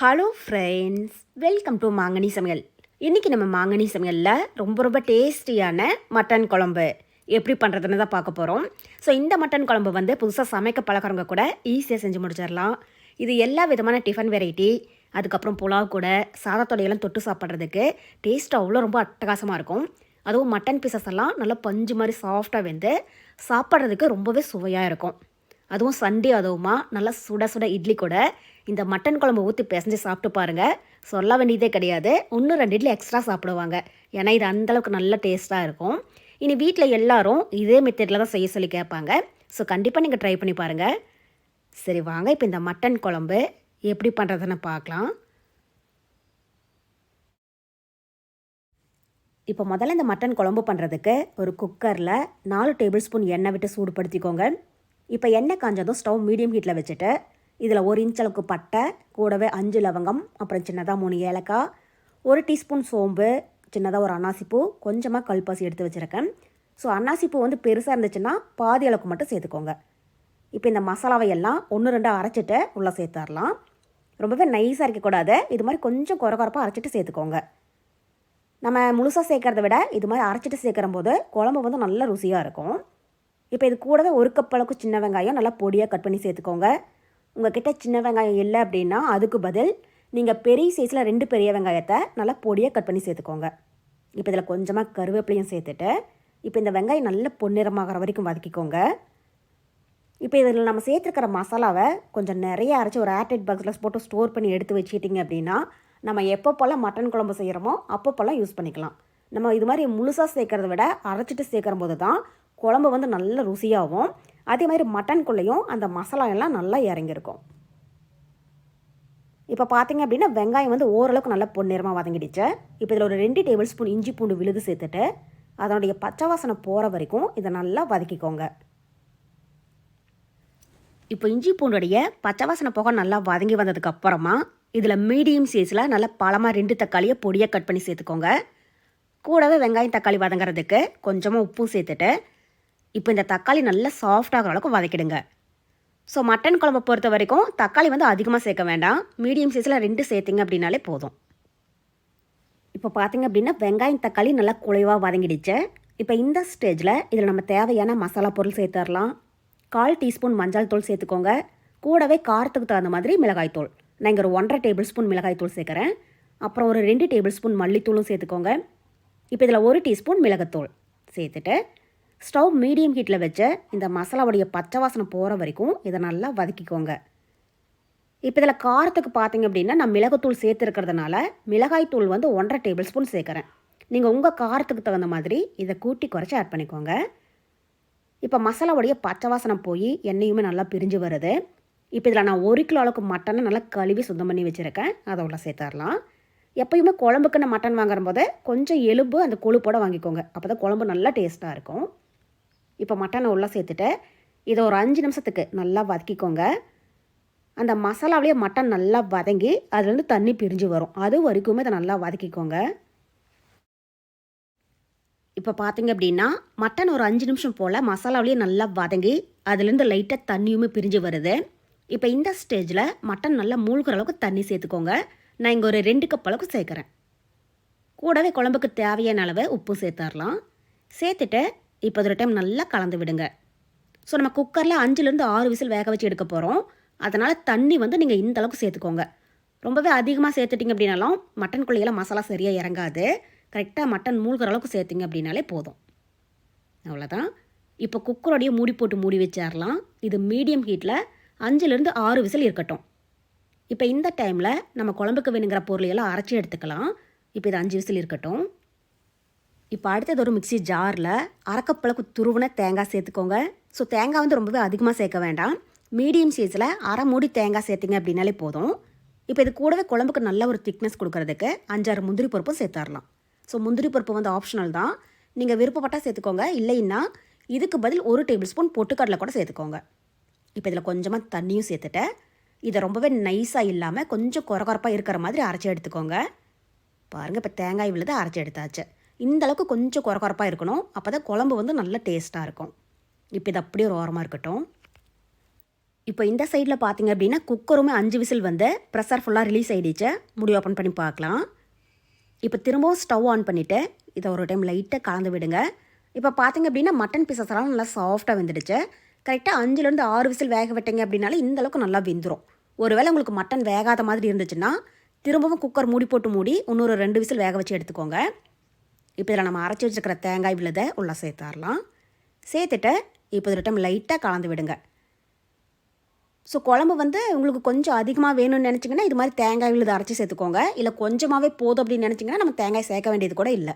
Hello friends welcome to மாங்கனி சமையல் இன்றைக்கி நம்ம மாங்கனி சமையலில் ரொம்ப ரொம்ப டேஸ்டியான மட்டன் குழம்பு. எப்படி பண்ணுறதுன்னு தான் பார்க்க போகிறோம் ஸோ இந்த மட்டன் குழம்பு வந்து புதுசாக சமைக்க பழக்கிறவங்க கூட ஈஸியாக செஞ்சு முடிச்சிடலாம். இது எல்லா விதமான டிஃபன் வெரைட்டி அதுக்கப்புறம் புலாவ் கூட சாதத்தோடையெல்லாம் தொட்டு சாப்பிட்றதுக்கு டேஸ்ட் அவ்வளோ ரொம்ப அட்டகாசமாக இருக்கும். அதுவும் மட்டன் பீசஸ் எல்லாம் நல்லா பஞ்சு மாதிரி சாஃப்டாக வெந்து சாப்பிட்றதுக்கு ரொம்பவே சுவையாக இருக்கும். அதுவும் சண்டே அதுவுமா நல்லா சுட சுட இட்லி கூட. இந்த மட்டன் குழம்பு ஊற்றி பிசைஞ்சு சாப்பிட்டு பாருங்கள் சொல்ல வேண்டியதே கிடையாது. ஒன்று ரெண்டு இட்லி எக்ஸ்ட்ரா சாப்பிடுவாங்க. ஏன்னா இது அந்தளவுக்கு நல்ல டேஸ்ட்டாக இருக்கும். இனி வீட்டில் எல்லாரும் இதே மெத்தடில் தான் செய்ய சொல்லி கேட்பாங்க. ஸோ கண்டிப்பாக நீங்கள் ட்ரை பண்ணி பாருங்கள் சரி வாங்க. இப்போ இந்த மட்டன் குழம்பு எப்படி பண்ணுறதுன்னு பார்க்கலாம். இப்போ முதல்ல இந்த மட்டன் குழம்பு பண்ணுறதுக்கு ஒரு குக்கரில் நாலு டேபிள் ஸ்பூன் எண்ணெய் விட்டு சூடுபடுத்திக்கோங்க. இப்போ எண்ணெய் காஞ்சதும் ஸ்டவ் மீடியம் ஹீட்டில் வச்சுட்டு இதில் ஒரு இன்ச் அளவுக்கு பட்டை கூடவே அஞ்சு லவங்கம் அப்புறம் சின்னதாக மூணு ஏலக்காய் ஒரு டீஸ்பூன் சோம்பு சின்னதாக ஒரு அன்னாசிப்பூ கொஞ்சமாக கல்பாசி எடுத்து வச்சுருக்கேன். ஸோ அன்னாசிப்பூ வந்து பெருசாக இருந்துச்சுன்னா பாதி அளவுக்கு மட்டும் சேர்த்துக்கோங்க. இப்போ இந்த மசாலாவை எல்லாம் ஒன்று ரெண்டாக அரைச்சிட்டு உள்ளே சேர்த்துடலாம். ரொம்பவே நைஸாக இருக்கக்கூடாது. இது மாதிரி கொஞ்சம் குறை குறப்பாக அரைச்சிட்டு சேர்த்துக்கோங்க. நம்ம முழுசாக சேர்க்கறத விட இது மாதிரி அரைச்சிட்டு சேர்க்குற போது குழம்பு வந்து நல்ல ருசியாக இருக்கும். இப்போ இது கூடவே ஒரு கப் அளவுக்கு சின்ன வெங்காயம் நல்லா பொடியாக கட் பண்ணி சேர்த்துக்கோங்க. உங்ககிட்ட சின்ன வெங்காயம் இல்லை அப்படின்னா அதுக்கு பதில் நீங்கள் பெரிய சைஸில் ரெண்டு பெரிய வெங்காயத்தை நல்லா பொடியாக கட் பண்ணி சேர்த்துக்கோங்க. இப்போ இதில் கொஞ்சமாக கருவேப்பிலையும் சேர்த்துட்டு இப்போ இந்த வெங்காயம் நல்ல பொன்னிறமாகிற வரைக்கும் வதக்கிக்கோங்க. இப்போ இதில் நம்ம சேர்த்துருக்கிற மசாலாவை கொஞ்சம் நிறைய அரைச்சி ஒரு ஏர்டைட் பாக்ஸில் போட்டு ஸ்டோர் பண்ணி எடுத்து வச்சுக்கிட்டிங்க அப்படின்னா நம்ம எப்பப்போல்லாம் மட்டன் குழம்பு செய்கிறோமோ அப்பப்போல்லாம் யூஸ் பண்ணிக்கலாம். நம்ம இது மாதிரி முழுசாக சேர்க்கறத விட அரைச்சிட்டு சேர்க்குற போது தான் குழம்பு வந்து நல்ல ருசியாகவும் அதே மாதிரி மட்டனுக்குள்ளேயும் அந்த மசாலா எல்லாம் நல்லா இறங்கியிருக்கும். இப்போ பார்த்தீங்க அப்படின்னா வெங்காயம் வந்து ஓரளவுக்கு நல்லா பொன்னிறமாக வதங்கிடுச்சு. இப்போ இதில் ஒரு ரெண்டு டேபிள் ஸ்பூன் இஞ்சி பூண்டு விழுது சேர்த்துட்டு அதனுடைய பச்சை வாசனை போகிற வரைக்கும் இதை நல்லா வதக்கிக்கோங்க. இப்போ இஞ்சி பூண்டுடைய பச்சை வாசனை போக நல்லா வதங்கி வந்ததுக்கு அப்புறமா இதில் மீடியம் சைஸில் நல்லா பழமாக ரெண்டு தக்காளியை பொடியாக கட் பண்ணி சேர்த்துக்கோங்க. கூடவே வெங்காயம் தக்காளி வதங்குறதுக்கு கொஞ்சமாக உப்பும் சேர்த்துட்டு இப்போ இந்த தக்காளி நல்லா சாஃப்டாகிற அளவுக்கு வதக்கிடுங்க. ஸோ மட்டன் குழம்பு பொறுத்த வரைக்கும் தக்காளி வந்து அதிகமாக சேர்க்க வேண்டாம். மீடியம் சைஸில் ரெண்டு சேர்த்திங்க அப்படின்னாலே போதும். இப்போ பார்த்தீங்க அப்படின்னா வெங்காயம் தக்காளி நல்லா குழைவாக வதங்கிடுச்சு. இப்போ இந்த ஸ்டேஜில் இதில் நம்ம தேவையான மசாலா பொருள் சேர்த்துடலாம். கால் டீஸ்பூன் மஞ்சள் தூள் சேர்த்துக்கோங்க. கூடவே காரத்துக்கு தகுந்த மாதிரி மிளகாய் தூள். நான் இங்கே ஒரு ஒன்றரை டேபிள் ஸ்பூன் மிளகாய் தூள் சேர்க்குறேன். அப்புறம் ஒரு ரெண்டு டேபிள் ஸ்பூன் மல்லித்தூளும் சேர்த்துக்கோங்க. இப்போ இதில் ஒரு டீஸ்பூன் மிளகுத்தூள் சேர்த்துட்டு ஸ்டவ் மீடியம் ஹீட்டில் வச்ச இந்த மசாலாவுடைய பச்சை வாசனை போகிற வரைக்கும் இதை நல்லா வதக்கிக்கோங்க. இப்போ இதில் காரத்துக்கு பார்த்தீங்க அப்படின்னா நான் மிளகுத்தூள் சேர்த்துருக்கிறதுனால மிளகாய்த்தூள் வந்து ஒன்றரை டேபிள் ஸ்பூன் சேர்க்குறேன். நீங்கள் உங்கள் காரத்துக்கு தகுந்த மாதிரி இதை கூட்டி குறைச்சி ஆட் பண்ணிக்கோங்க. இப்போ மசாலாவுடைய பச்சை வாசனை போய் எண்ணெயுமே நல்லா பிரிஞ்சு வருது. இப்போ இதில் நான் ஒரு கிலோ அளவுக்கு மட்டனை நல்லா கழுவி சுத்தம் பண்ணி வச்சுருக்கேன். அதை உள்ள சேர்த்துடலாம். எப்பயுமே குழம்புக்கு நான் மட்டன் வாங்குற போது கொஞ்சம் எலும்பு அந்த கொழுப்போடு வாங்கிக்கோங்க. அப்போ தான் குழம்பு நல்லா டேஸ்ட்டாக இருக்கும். இப்போ மட்டனை உள்ளே சேர்த்துட்டு இதை ஒரு அஞ்சு நிமிஷத்துக்கு நல்லா வதக்கிக்கோங்க. அந்த மசாலாவிலேயே மட்டன் நல்லா வதங்கி அதுலேருந்து தண்ணி பிரிஞ்சு வரும். அது வரைக்குமே இதை நல்லா வதக்கிக்கோங்க. இப்போ பார்த்தீங்க அப்படின்னா மட்டன் ஒரு அஞ்சு நிமிஷம் போல் மசாலாவிலேயே நல்லா வதங்கி அதுலேருந்து லைட்டாக தண்ணியுமே பிரிஞ்சு வருது. இப்போ இந்த ஸ்டேஜில் மட்டன் நல்லா மூழ்கிற அளவுக்கு தண்ணி சேர்த்துக்கோங்க. நான் இங்கே ஒரு ரெண்டு கப் அளவுக்கு சேர்க்குறேன். கூடவே குழம்புக்கு தேவையான அளவு உப்பு சேர்த்துடலாம். சேர்த்துட்டு இப்போ ஒரு டைம் நல்லா கலந்து விடுங்க. ஸோ நம்ம குக்கரில் அஞ்சுலேருந்து ஆறு விசில் வேக வச்சு எடுக்க போகிறோம் அதனால் தண்ணி வந்து நீங்கள் இந்த அளவுக்கு சேர்த்துக்கோங்க. ரொம்பவே அதிகமாக சேர்த்துட்டிங்க அப்படின்னாலும் மட்டன் குள்ளையெல்லாம் மசாலா சரியாக இறங்காது. கரெக்டாக மட்டன் மூழ்கிற அளவுக்கு சேர்த்திங்க அப்படின்னாலே போதும். அவ்வளோதான் இப்போ குக்கரோடைய மூடி போட்டு மூடி வச்சிடலாம் இது மீடியம் ஹீட்டில் அஞ்சுலேருந்து ஆறு விசில் இருக்கட்டும். இப்போ இந்த டைமில் நம்ம குழம்புக்கு வேணுங்கிற பொருளையெல்லாம் அரைச்சி எடுத்துக்கலாம். இப்போ இது அஞ்சு விசில் இருக்கட்டும். இப்போ அடுத்தது ஒரு மிக்சி ஜாரில் அரைக்கப்பளவுக்கு துருவன தேங்காய் சேர்த்துக்கோங்க. ஸோ தேங்காய் வந்து ரொம்பவே அதிகமாக சேர்க்க வேண்டாம். மீடியம் சைஸில் அரை மூடி தேங்காய் சேர்த்திங்க அப்படின்னாலே போதும். இப்போ இது கூடவே குழம்புக்கு நல்ல ஒரு திக்னஸ் கொடுக்கறதுக்கு அஞ்சாறு முந்திரி பருப்பும் சேர்த்துடலாம் ஸோ முந்திரி பருப்பு வந்து ஆப்ஷனல் தான். நீங்கள் விருப்பப்பட்டால் சேர்த்துக்கோங்க. இல்லைன்னா இதுக்கு பதில் ஒரு டேபிள் ஸ்பூன் பொட்டுக்கடலை கூட சேர்த்துக்கோங்க. இப்போ இதில் கொஞ்சமாக தண்ணியும் சேர்த்துட்டேன். இதை ரொம்பவே நைஸாக இல்லாமல் கொஞ்சம் குறகுறப்பாக இருக்கிற மாதிரி அரைச்சி எடுத்துக்கோங்க. பாருங்கள் இப்போ தேங்காய் விழுது அரைச்சி எடுத்தாச்சு. இந்த அளவுக்கு கொஞ்சம் குறக்குறப்பாக இருக்கணும். அப்போ தான் குழம்பு வந்து நல்ல டேஸ்ட்டாக இருக்கும். இப்போ இது அப்படியே ஒரு ஓரமாக இருக்கட்டும். இப்போ இந்த சைடில் பார்த்தீங்க அப்படின்னா குக்கருமே அஞ்சு விசில் வந்து ப்ரெஷர் ஃபுல்லாக ரிலீஸ் ஆகிடுச்சு முடி ஓப்பன் பண்ணி பார்க்கலாம் இப்போ திரும்பவும் ஸ்டவ் ஆன் பண்ணிவிட்டு இதை ஒரு டைம் லைட்டாக கலந்து விடுங்க. இப்போ பார்த்தீங்க அப்படின்னா மட்டன் பீசஸ் எல்லாம் நல்லா சாஃப்டாக வெந்துடுச்சு. கரெக்டாக அஞ்சுலேருந்து ஆறு விசில் வேக விட்டீங்க அப்படின்னாலே இந்த அளவுக்கு நல்லா வெந்துடும் ஒருவேளை உங்களுக்கு மட்டன் வேகாத மாதிரி இருந்துச்சுன்னா திரும்பவும் குக்கர் மூடி போட்டு மூடி இன்னொரு ரெண்டு விசில் வேக வச்சு எடுத்துக்கோங்க. இப்போ இதில் நம்ம அரைச்சி வச்சுருக்கிற தேங்காய் விழுதை உள்ளே சேர்த்தாரலாம் சேர்த்துட்டு இப்போ இதில் டைம் லைட்டாக கலந்து விடுங்க. ஸோ குழம்பு வந்து உங்களுக்கு கொஞ்சம் அதிகமாக வேணும்னு நினச்சிங்கன்னா இது மாதிரி தேங்காய் விழுது அரைச்சி சேர்த்துக்கோங்க. இல்லை கொஞ்சமாகவே போதும் அப்படின்னு நினச்சிங்கன்னா நம்ம தேங்காய் சேர்க்க வேண்டியது கூட இல்லை.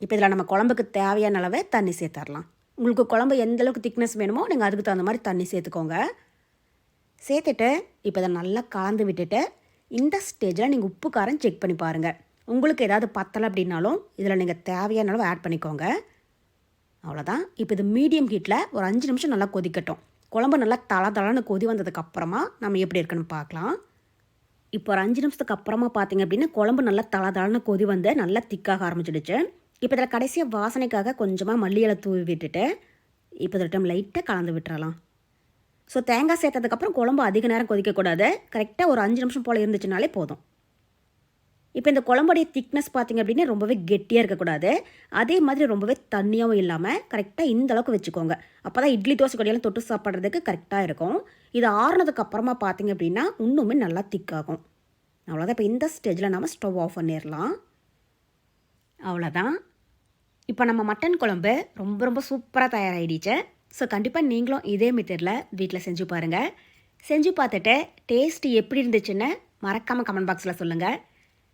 இப்போ இதில் நம்ம குழம்புக்கு தேவையான அளவு தண்ணி சேர்த்துடலாம். உங்களுக்கு குழம்பு எந்த அளவுக்கு திக்னஸ் வேணுமோ நீங்கள் அதுக்கு தகுந்த மாதிரி தண்ணி சேர்த்துக்கோங்க. சேர்த்துட்டு இப்போ இதை நல்லா கலந்து விட்டுட்டு இந்த ஸ்டேஜில் நீங்கள் உப்பு காரம் செக் பண்ணி பாருங்கள் உங்களுக்கு ஏதாவது பத்தலை அப்படின்னாலும் இதில் நீங்கள் தேவையான அளவு ஆட் பண்ணிக்கோங்க. அவ்வளோதான் இப்போ இது மீடியம் ஹீட்டில் ஒரு அஞ்சு நிமிஷம் நல்லா கொதிக்கட்டும். குழம்பு நல்லா தள தளன்னு கொதி வந்ததுக்கப்புறமா நம்ம எப்படி இருக்குன்னு பார்க்கலாம். இப்போ ஒரு அஞ்சு நிமிஷத்துக்கு அப்புறமா பார்த்தீங்க அப்படின்னா குழம்பு நல்லா தள தளன்னு கொதி வந்து நல்லா திக்காக ஆரம்பிச்சிடுச்சு. இப்போ இதில் கடைசியாக வாசனைக்காக கொஞ்சமாக மல்லியலை தூவி விட்டுட்டு இப்போ இதில் டைம் லைட்டாக கலந்து விட்டுறலாம். ஸோ தேங்காய் சேர்த்ததுக்கப்புறம் குழம்பு அதிக நேரம் கொதிக்கக்கூடாது. கரெக்டாக ஒரு அஞ்சு நிமிஷம் போல் இருந்துச்சுனாலே போதும். இப்போ இந்த குழம்புடைய திக்னஸ் பார்த்தீங்க அப்படின்னா ரொம்பவே கெட்டியாக இருக்கக்கூடாது. அதே மாதிரி ரொம்பவே தண்ணியாகவும் இல்லாமல் கரெக்டாக இந்த அளவுக்கு வச்சுக்கோங்க. அப்போ தான் இட்லி தோசை கொடியெல்லாம் தொட்டு சாப்பிட்றதுக்கு கரெக்டாக இருக்கும். இது ஆறுனதுக்கு அப்புறமா பார்த்தீங்க அப்படின்னா இன்னுமே நல்லா திக்காகும் அவ்வளோதான் இப்போ இந்த ஸ்டேஜில் நம்ம ஸ்டவ் ஆஃப் பண்ணிடலாம் அவ்வளோதான் இப்போ நம்ம மட்டன் குழம்பு ரொம்ப ரொம்ப சூப்பராக தயாராகிடுச்சு ஸோ கண்டிப்பாக நீங்களும் இதே மெத்தடில் வீட்டில் செஞ்சு பாருங்கள் செஞ்சு பார்த்துட்டு டேஸ்ட் எப்படி இருந்துச்சுன்னு மறக்காமல் கமெண்ட் பாக்ஸில் சொல்லுங்கள்